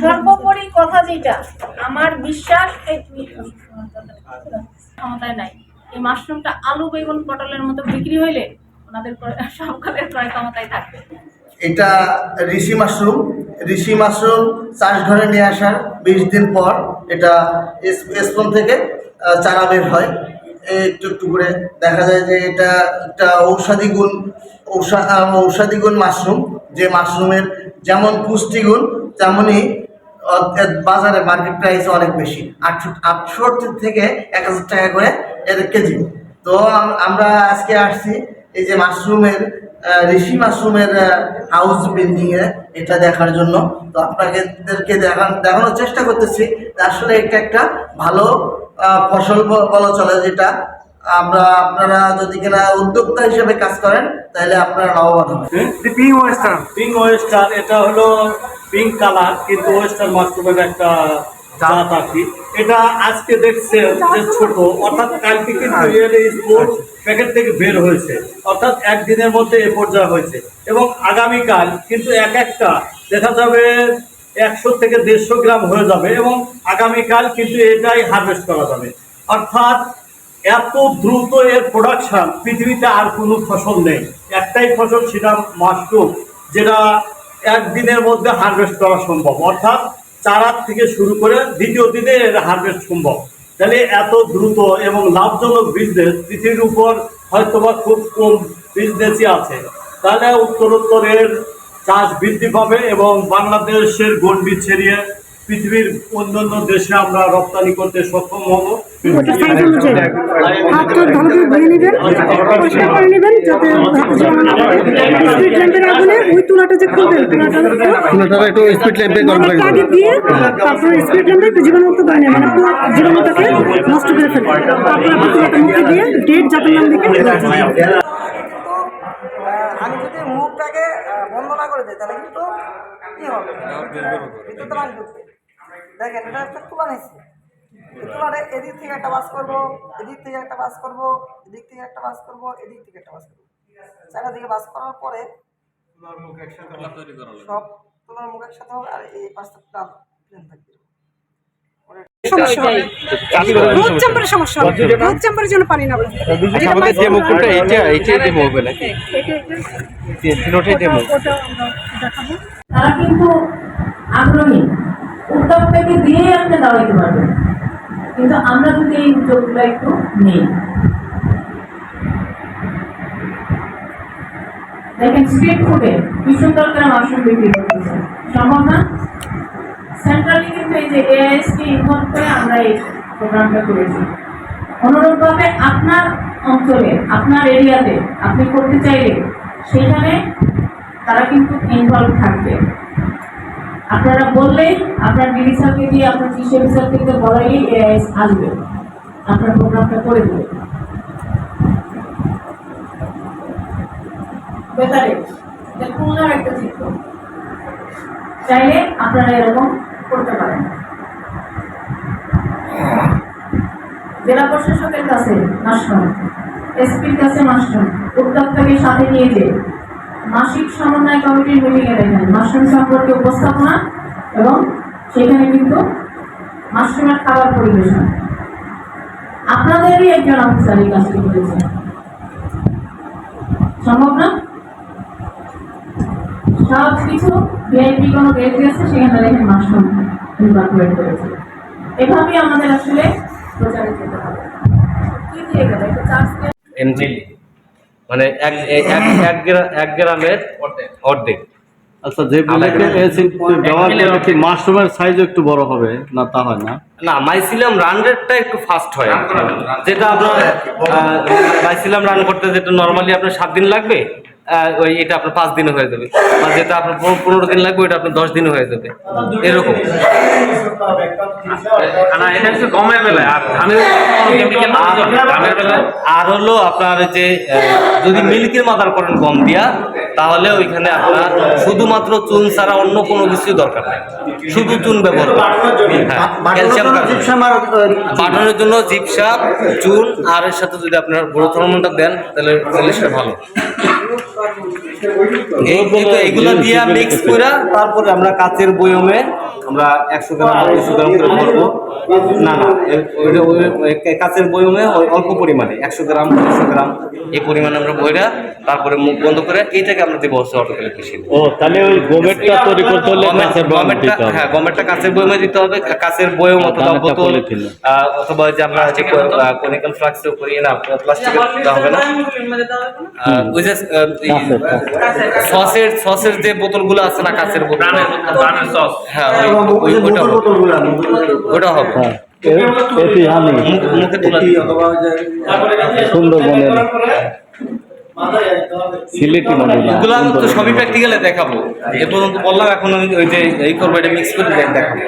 সর্বোপরি কথা যেটা, আমার বিশ্বাস ক্ষমতায় নাই। এই মাশরুমটা আলু, বেগুন, পটলের মতো বিক্রি হইলে ওনাদের সবকালের ক্রয় ক্ষমতায় থাকবে। এটা ঋষি মাশরুম। ঋষি মাশরুম চাষ ঘরে নিয়ে আসার বিশ দিন পর এটা স্পন থেকে চারা বের হয়। একটু একটু করে দেখা যায় যে এটা একটা ঔষধি গুণ ঔষা- ঔষধি গুণ মাশরুম। যে মাশরুমের যেমন পুষ্টিগুণ তেমনই আহ, বাজারে মার্কেট প্রাইস অনেক বেশি। আটশো আটশো থেকে এক হাজার টাকা করে এর কেজি। তো আমরা আজকে আসছি এই যে মাশরুমের ঋষি মাশরুমের হাউস বিল্ডিং এ এটা দেখার জন্য। তো আপনাদেরকে দেখান দেখানোর চেষ্টা করতেছি। আসলে এটা একটা ভালো ফসল বলা চলে যেটা। আমরা আপনারা যদি কিনা উদ্যোক্তা হিসেবে কাজ করেন তাহলে আপনারা লাভবান হবেন। পিঙ্ক ওয়েস্টার্ন পিঙ্ক ওয়েস্টার্ন এটা হলো পিঙ্ক কালার কিন্তু ওয়েস্টার্ন মাশরুমের একটা জাত আর কি। এটা আজকে দেখছে যে ছোট অর্থাৎ কালকে কিন্তু এর স্পোর্ট প্যাকেট থেকে বের হয়েছে। অর্থাৎ একদিনের মধ্যে এ পর্যায়ে হয়েছে। এবং আগামীকাল কিন্তু এক একটা দেখা যাবে একশো থেকে দেড়শো গ্রাম হয়ে যাবে এবং আগামীকাল কিন্তু এটাই হারভেস্ট করা যাবে। অর্থাৎ এত দ্রুত এর প্রোডাকশন পৃথিবীতে আর কোনো ফসল নেই। একটাই ফসল সেটা মাশরুম, যেটা একদিনের মধ্যে হারভেস্ট করা সম্ভব। অর্থাৎ চারার থেকে শুরু করে দ্বিতীয় দিনে এর হারভেস্ট সম্ভব। তাহলে এত দ্রুত এবং লাভজনক বিজনেস পৃথিবীর উপর হয়তো বা খুব কম বিজনেসই আছে। তাহলে উত্তরোত্তরের চাষ বৃদ্ধি পাবে এবং বাংলাদেশের গণ্ডি ছড়িয়ে পৃথিবীর অন্যান্য দেশে আমরা রপ্তানি করতে সক্ষম হব। করে মানে পুরো জীবাণুটাকে নষ্ট করে ফেলবেন। তারপরে ডেট নাম লিখে ফেলে দিন। কিন্তু আহ, আমি যদি মুখটাকে আহ, বন্ধ না করে দিই তাহলে কিন্তু কি হবে। বিদ্যুৎ তো পানি ঢুকবে দেখেন এটা একটা তুলা নিচ্ছে এই এদিক থেকে একটা বাস করব এদিক থেকে একটা বাস করব এদিক থেকে একটা বাস করব এদিক থেকে একটা বাস করব। চারিদিকে বাস করার পরে সব তুলার মুখ একসাথে হবে আর এই পাঁচটা প্লান প্লেন থাকবে। রোদ চাম্পারের সমস্যা রোদ চাম্পারের জন্য পানি না আমাদের ডেমো কোনটা এইটা এইটাই ডেমো হবে। নাকি? তিনোটাই ডেমো ওটা তারা কিন্তু আগ্রহী। উদ্যোক্তাকে দিয়ে আপনি দাঁড়াইতে পারবেন কিন্তু আমরা যদি এই উদ্যোগগুলো একটু নিই। দেখেন স্ট্রিট ফুডে কি সুন্দর করে মাশরুম বিক্রি করতেছে সম্ভব না? সেন্ট্রালি কিন্তু এই যে এআইএসকে ইনভলভ করে আমরা এই প্রোগ্রামটা করেছি। অনুরূপভাবে আপনার অঞ্চলে, আপনার এরিয়াতে আপনি করতে চাইলে সেখানে তারা কিন্তু ইনভলভ থাকবে। আপনারা বললেই আপনার ডিডি স্যারকে দিয়ে, আপনার কৃষি অফিসার থেকে বলাইলেই এআইএস আসবে। আপনার প্রোগ্রামটা করে দেবে। বেতারে খুলনার একটা চিত্র। চাইলে আপনারা এরকম করতে পারেন। জেলা প্রশাসকের কাছে মাশরুম, এসপির কাছে মাশরুম, উদ্যোক্তাকে সাথে নিয়ে যে মাসিক সমন্বয় কমিটির মিটিংয়ে দেখেন, মাশরুম সম্পর্কে উপস্থাপনা এবং সেখানে কিন্তু মাশরুমের খাবার পরিবেশন। আপনাদেরই একজন অফিসার এই কাজটি করেছে সম্ভব না? সব কিছু ভিআইপি কোনো গেট গেছে সেখানে দেখেন মাশরুম ইনকর্পোরেট করেছে। এভাবেই আমাদের আসলে প্রচারে যেতে হবে। কি দিয়ে গেল একটা চার্জ এমজি। মানে এক এক এক এক গ্রামের অর্ধেক। আচ্ছা যে বিলেকে ব্যবহার করলে কি মাশরুমের সাইজ একটু বড় হবে? না তা হয় না। না মাইসিলাম রান রেটটা একটু ফাস্ট হয়। যেটা আপনার মাইসিলাম রান করতে যেটা নর্মালি আপনার সাত দিন লাগবে? ওই এটা আপনার পাঁচ দিনে হয়ে যাবে। আর যেটা আপনার পনেরো- দিন লাগবে ওইটা আপনার দশ দিনে হয়ে যাবে। এরকম। না এটা একটু কমে বেলায় আর ধানের কেমিক্যাল বেলায় আর হলো আপনার যে যদি মিল্কির মাদার করেন গম দিয়া তাহলে ওইখানে আপনার শুধুমাত্র চুন ছাড়া অন্য কোনো কিছু দরকার নেই। শুধু চুন ব্যবহার ক্যালসিয়াম। বাটনের জন্য জিপসাপ চুন আর এর সাথে যদি আপনার গ্রোথ হরমোনটা দেন তাহলে তাহলে সেটা ভালো। এগুলো দিয়ে মিক্স করে তারপরে আমরা কাচের বয়মে আমরা একশো গ্রাম দুশো গ্রাম করে ভরবো। না না ওই- ওই বয়মে অল্প পরিমাণে একশো গ্রাম দুশো গ্রাম এই পরিমাণে আমরা বইরা তারপরে মুখ বন্ধ করে এইটাকে আমরা দেবো হচ্ছে অটোকেলের মেশিন ও তাহলে ওই গমেরটা তৈরি করতে হলে কাঁচের বয়াম দিতে হবে। হ্যাঁ গমেরটা কাঁচের বয়মে দিতে হবে কাঁচের বয়ম অথবা বোতল অথবা যে আমরা যে কনিক্যাল ফ্লাক্সেও করি না প্লাস্টিকের হবে না। ওই যে সসের সসের যে বোতলগুলো আছে না কাঁচের বোতল। হ্যাঁ ওই- ওই- ওইটা হবে। সুন্দরবনের সিলেটি তো সবই প্র্যাকটিক্যালে দেখাবো। এ পর্যন্ত বললাম, এখন ওই যে এই করব, এটা মিক্স করে দেখাবো।